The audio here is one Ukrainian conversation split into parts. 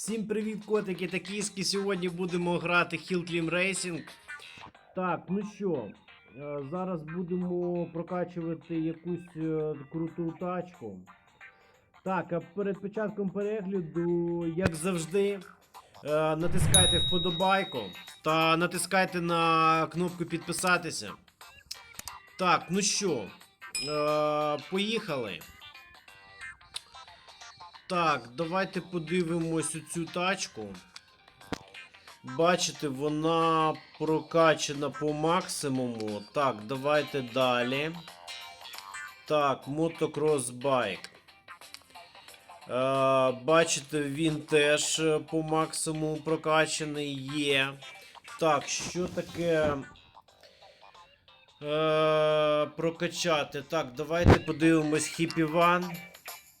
Всім привіт, котики та кіски. Сьогодні будемо грати Hill Climb Racing. Так, ну що, е, зараз будемо прокачувати якусь е, круту тачку. Так, а перед початком перегляду, як завжди, е, натискайте вподобайку та натискайте на кнопку підписатися. Так, ну що, поїхали. Так, давайте подивимось цю тачку. Бачите, вона прокачана по максимуму. Так, давайте далі. Так, мотокрос байк. Е, бачите, він теж по максимуму прокачаний є. Так, що таке е, прокачати? Так, давайте подивимось Хіпі Ван.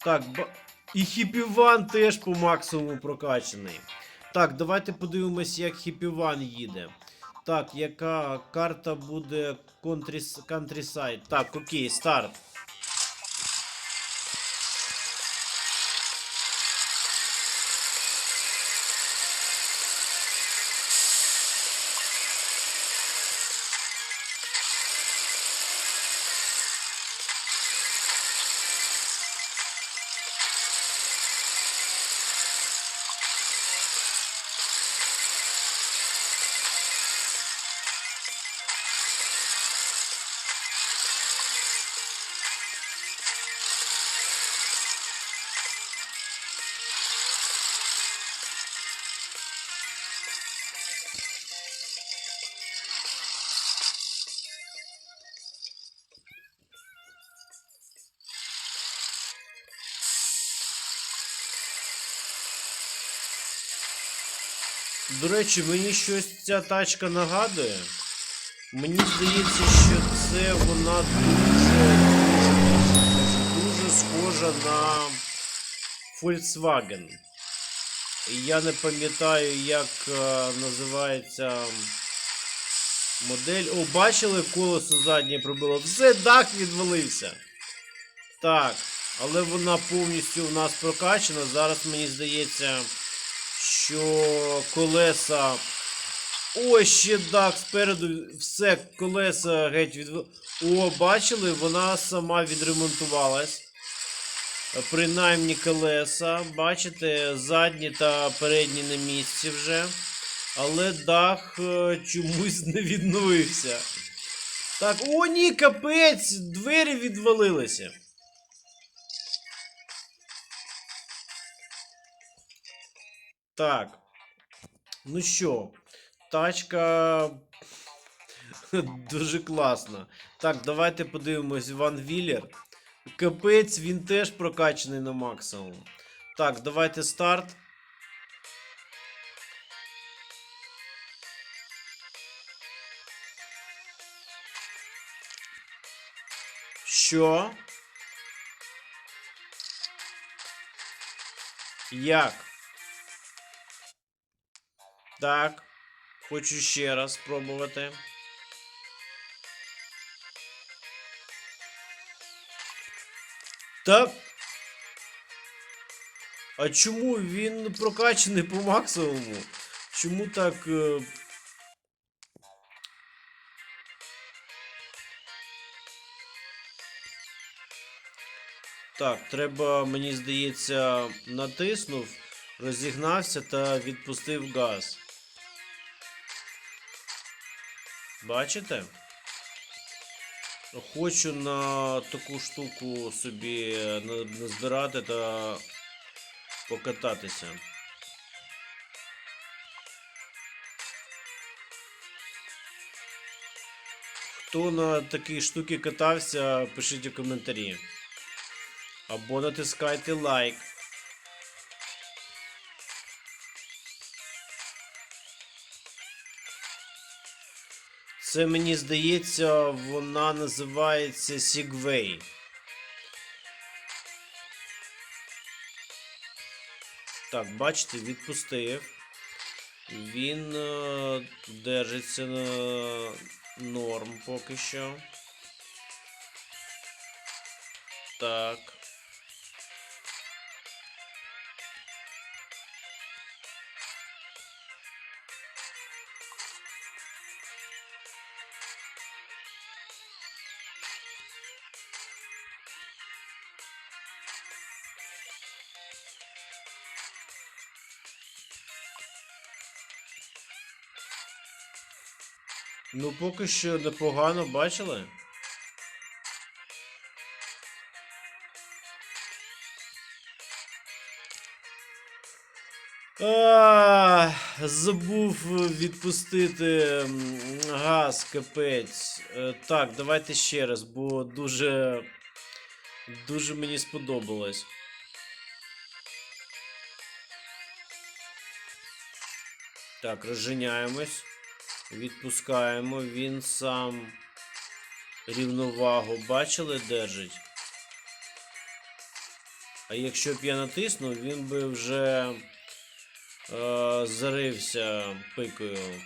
Так, ба... і хіпіван теж по максимуму прокачаний. Так, давайте подивимось, як хіпіван їде. Так, яка карта буде Countryside? Так, окей, старт. До речі, мені щось ця тачка нагадує. Мені здається, що це вона дуже, дуже схожа на Volkswagen. Я не пам'ятаю, як е, називається модель. О, бачили, колесо заднє пробило. Все, дах відвалився. Так, але вона повністю у нас прокачана. Зараз мені здається, що колеса. Ой, ще дах спереду, все, колеса геть від. О, бачили, вона сама відремонтувалась. Принаймні колеса. Бачите, задні та передні на місці вже. Але дах е, чомусь не відновився. Так, о, ні, капець! Двері відвалилися. Так. Ну що, тачка дуже класна. Так, давайте подивимось Ван Віллер. Капець, він теж прокачаний на максимум. Так, давайте старт. Що? Як? Так. Хочу ще раз спробувати. Та. А чому він прокачаний по максимуму? Чому так. е, Так, треба, мені здається, натиснув, розігнався та відпустив газ. Бачите? Хочу на таку штуку собі назбирати та покататися. Хто на такій штуці катався, пишіть у коментарі. Або натискайте лайк. Це мені здається, вона називається Segway. Так, бачите, відпустив. Він е, держиться на норм поки що. Так. Ну, поки що непогано бачили. А, забув відпустити газ, капець. Е, Так, давайте ще раз, бо дуже. Дуже мені сподобалось. Так, розженяємось. Відпускаємо. Він сам рівновагу бачили, держить. А якщо б я натиснув, він би вже е, зарився пикою.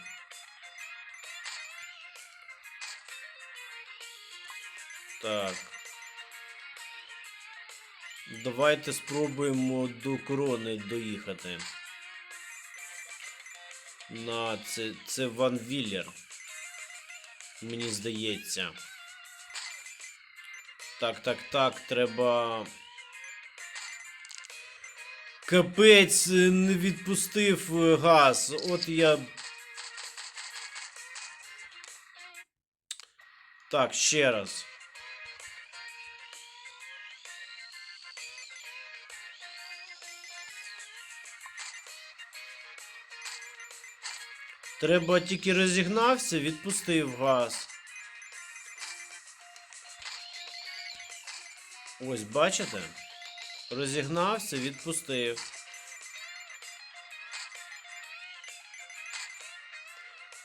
Так. Давайте спробуємо до корони доїхати. На це, це Ван Віллер. Мені здається. Так, так, так, треба. Капець, не відпустив е, газ. От я. Так, ще раз. Треба тільки розігнався, відпустив газ. Ось, бачите? Розігнався, відпустив.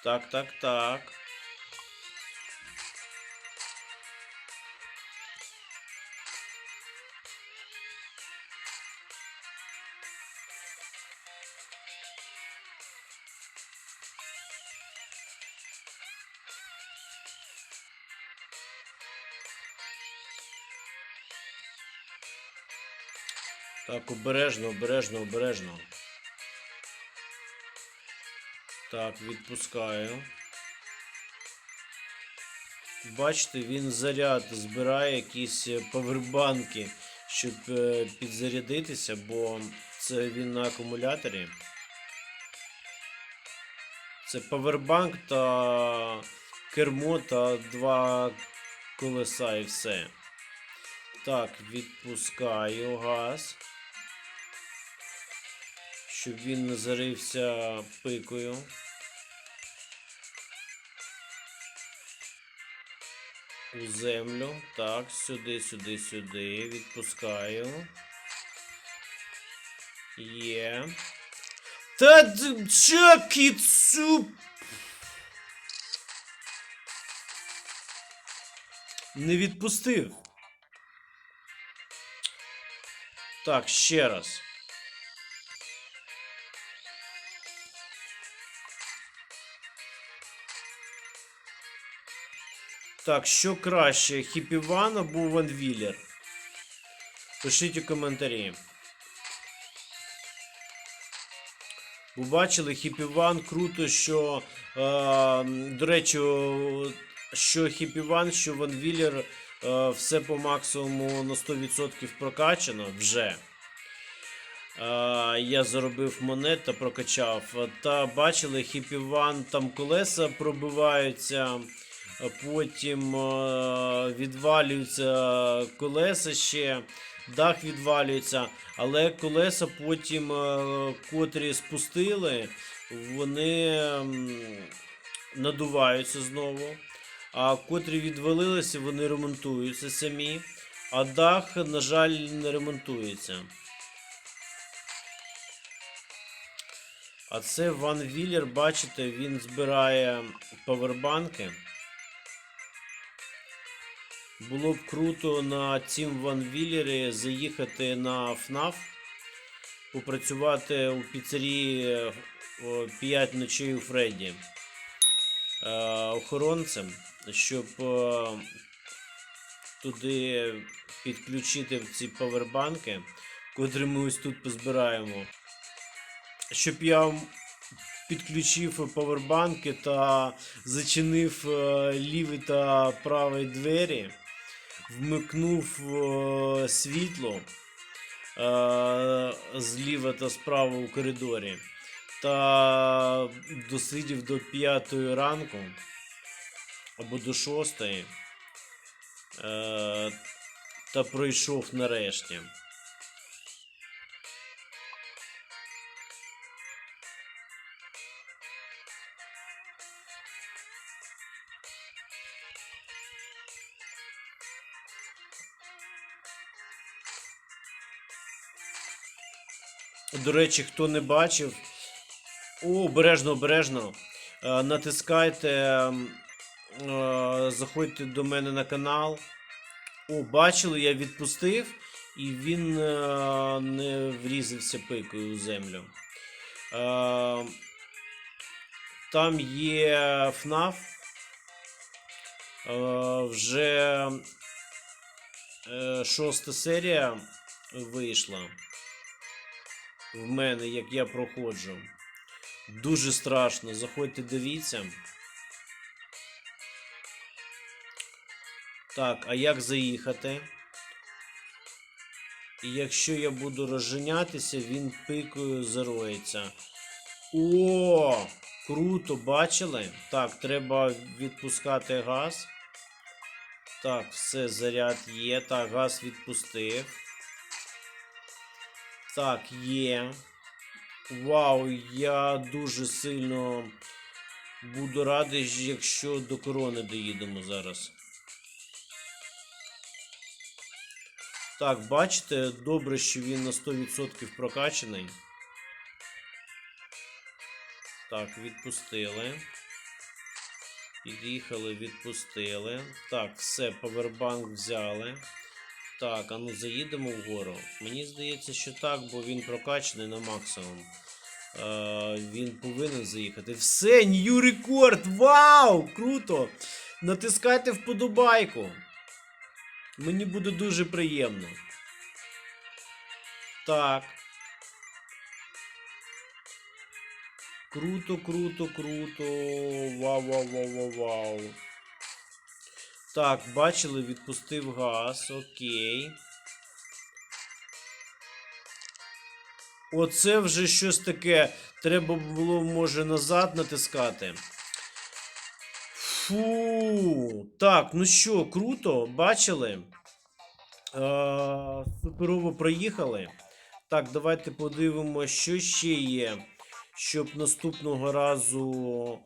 Так, так, так. Так, обережно, обережно, обережно. Так, відпускаю. Бачите, він заряд збирає якісь е, павербанки, щоб е, підзарядитися, бо це він на акумуляторі. Це павербанк та кермо та два колеса і все. Так, відпускаю газ. Щоб він не зарився пикою. У землю. Так, сюди, сюди, сюди. Відпускаю. Є. Та чо, кіцу? Не відпустив. Так, ще раз. Так, що краще, Хіпіван або Ван Віллер? Пишіть у коментарі. Ви бачили, Хіпіван круто, що. Е, до речі, що Хіпіван, що Ван Віллер е, все по максимуму на 100% прокачано вже. Е, я заробив монет та прокачав. Та бачили, Хіпіван там колеса пробиваються, потім е, відвалюються колеса ще, дах відвалюється, але колеса потім, е, котрі спустили, вони надуваються знову. А котрі відвалилися, вони ремонтуються самі. А дах, на жаль, не ремонтується. А це Ван Віллер, бачите, він збирає павербанки. Було б круто на цім Ван Віллері заїхати на ФНАФ, попрацювати у піцерії 5 ночей у Фредді е, охоронцем, щоб е, туди підключити ці павербанки, котрі ми ось тут позбираємо. Щоб я підключив павербанки та зачинив е, ліві та праві двері, вмикнув е, світло е, зліва та справа у коридорі та досидів до 5 ранку. або до шостої. Е, та пройшов нарешті. До речі, хто не бачив. О, обережно, обережно. Е, натискайте, е, заходьте до мене на канал. О, бачили, я відпустив, і він е, не врізався пикою у землю. Там є. Е, вже шоста серія вийшла в мене, як я проходжу. Дуже страшно. Заходьте, дивіться. Так, а як заїхати? І якщо я буду розженятися, він пикою зароється. О! Круто, бачили? Так, треба відпускати газ. Так, все, заряд є. Так, газ відпустив. Так, є. Вау, я дуже сильно буду радий, якщо до корони доїдемо зараз. Так, бачите, добре, що він на 100% прокачаний. Так, відпустили. Під'їхали, відпустили. Так, все, павербанк взяли. Так, а ну заїдемо вгору. Мені здається, що так, бо він прокачаний на максимум. Е, він повинен заїхати. Все, нью рекорд! Вау! Круто! Натискайте вподобайку. Мені буде дуже приємно. Так. Круто, круто, круто. Вау, Так, бачили, відпустив газ. Окей. Оце вже щось таке. Треба було, може, назад натискати. Фу. Так, ну що, круто, бачили? Суперово проїхали. Так, давайте подивимося, що ще є, щоб наступного разу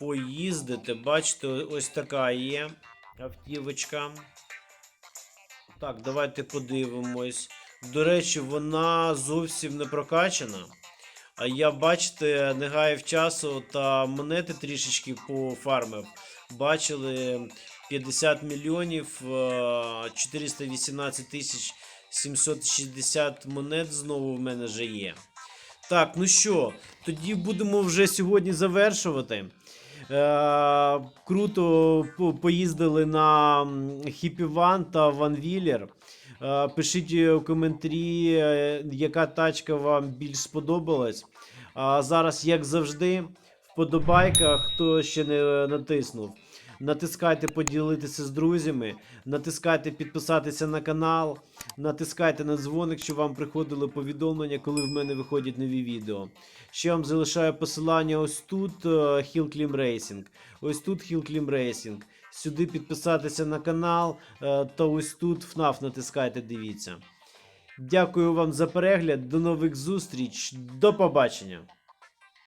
поїздити. Бачите, ось така є автівочка. Так, давайте подивимось. До речі, вона зовсім не прокачана. А я, бачите, не гаяв часу та монети трішечки пофармив. Бачили 50 мільйонів е, 418 тисяч 760 монет знову в мене вже є. Так, ну що, тоді будемо вже сьогодні завершувати. Е, круто поїздили на Хіпіван та Ван Віллер. Е, Пишіть у коментарі, е, яка тачка вам більш сподобалась. А зараз, як завжди, вподобайка, хто ще не натиснув. Натискайте поділитися з друзями, натискайте підписатися на канал, натискайте на дзвоник, щоб вам приходили повідомлення, коли в мене виходять нові відео. Ще вам залишаю посилання ось тут е, Hill Climb Racing. Ось тут Hill Climb Racing. Сюди підписатися на канал, е, та ось тут FNAF натискайте, дивіться. Дякую вам за перегляд. До нових зустріч. До побачення.